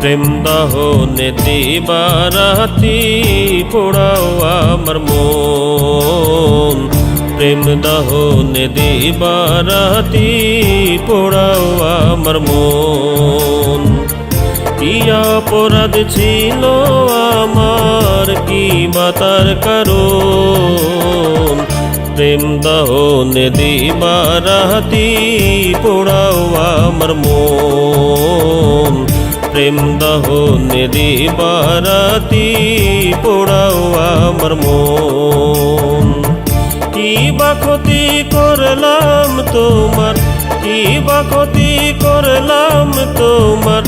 প্রেম দহনে দিবারাতি পোড়াও আমার মন প্রেম দহনে দিবারাতি পোড়াও আমার মন কি অপরাধ ছিল আমার কি বাতার কারণ প্রেম দহনে দিবারাতি পোড়াও আমার মন প্রেম দহনে দিবারাতি পোড়াও আমার মন। কি বা ক্ষতি করলাম তোমার, কি বা ক্ষতি করলাম তোমার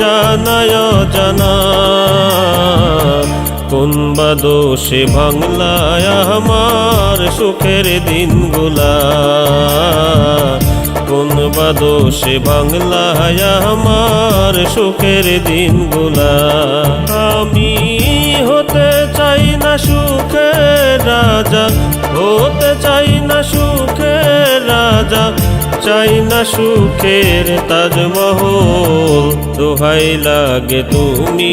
জানায় জানা কোন বা দোষে বাংলায় আমার সুখের দিনগুলা। কোন বা দোষে বাংলায় আমার সুখের দিন দিনগুলা। আমি হতে চাই না সুখের রাজা, হতে চাই না সুখের রাজা, চাই না সুখের তাজমহল। দোহাই লাগে তুমি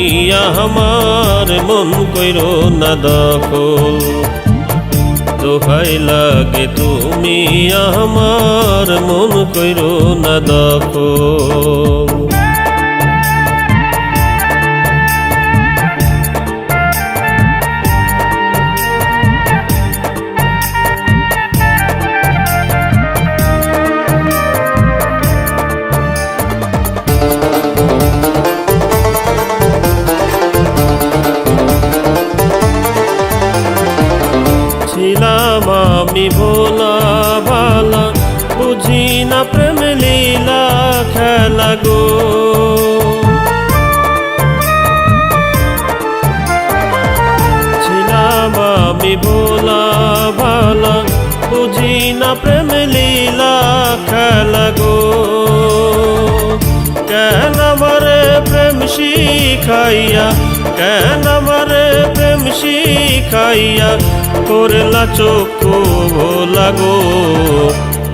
আমার মন কইরো না দখল। দোহাই লাগে তুমি আমার মন কইরো না দখল ছিলাম আমি ভোলা ভালা। বুঝি না প্রেম লীলা খেলা গো। ছিলাম আমি ভোলা ভালা। বুঝি না প্রেম লীলা খেলা গো। কেন আমারে প্রেম শিখাইয়া, কেন শিখাইয়া করলা চক্ষু ভোলা গো।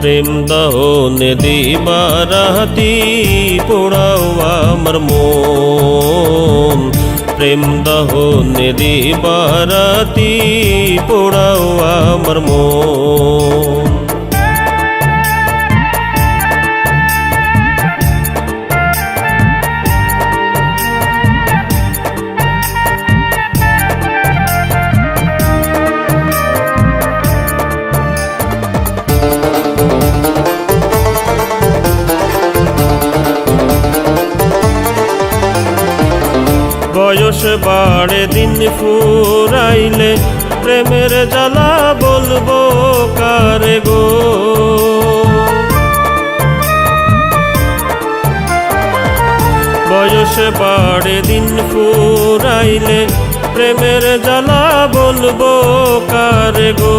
প্রেম দহনে দিবারাতি পোড়াও আমার মন। প্রেম দহনে দিবারাতি পোড়াও আমার মন। বয়স বাড়ে, দিন ফুরাইলে প্রেমের জ্বালা বলব কারে গো? বয়স বাড়ে, দিন ফুরাইলে প্রেমের জ্বালা বলব কারে গো?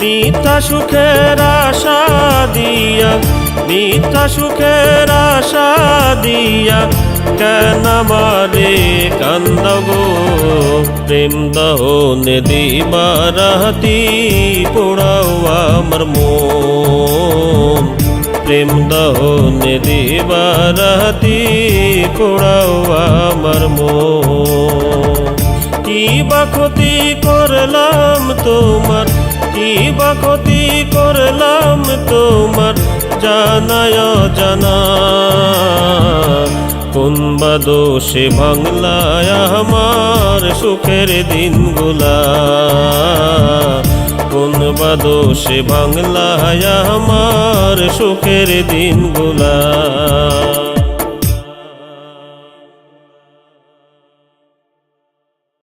মিথ্যা সুখের আশা দিয়া, মিথ্যা সুখের আশা দিয়া কেন মারে কান্দ গো? প্রেম দহনে দিবারাতি পোড়াও আমার মন। প্রেম দহনে দিবারাতি পোড়াও আমার মন। কি বা করলাম তোমার কি বা করলাম তোমার, জানায় জানা কোন বা দোষে বাংলায় আমার সুখের দিনগুলা। কোন বা দোষে বাংলায় আমার সুখের দিনগুলা।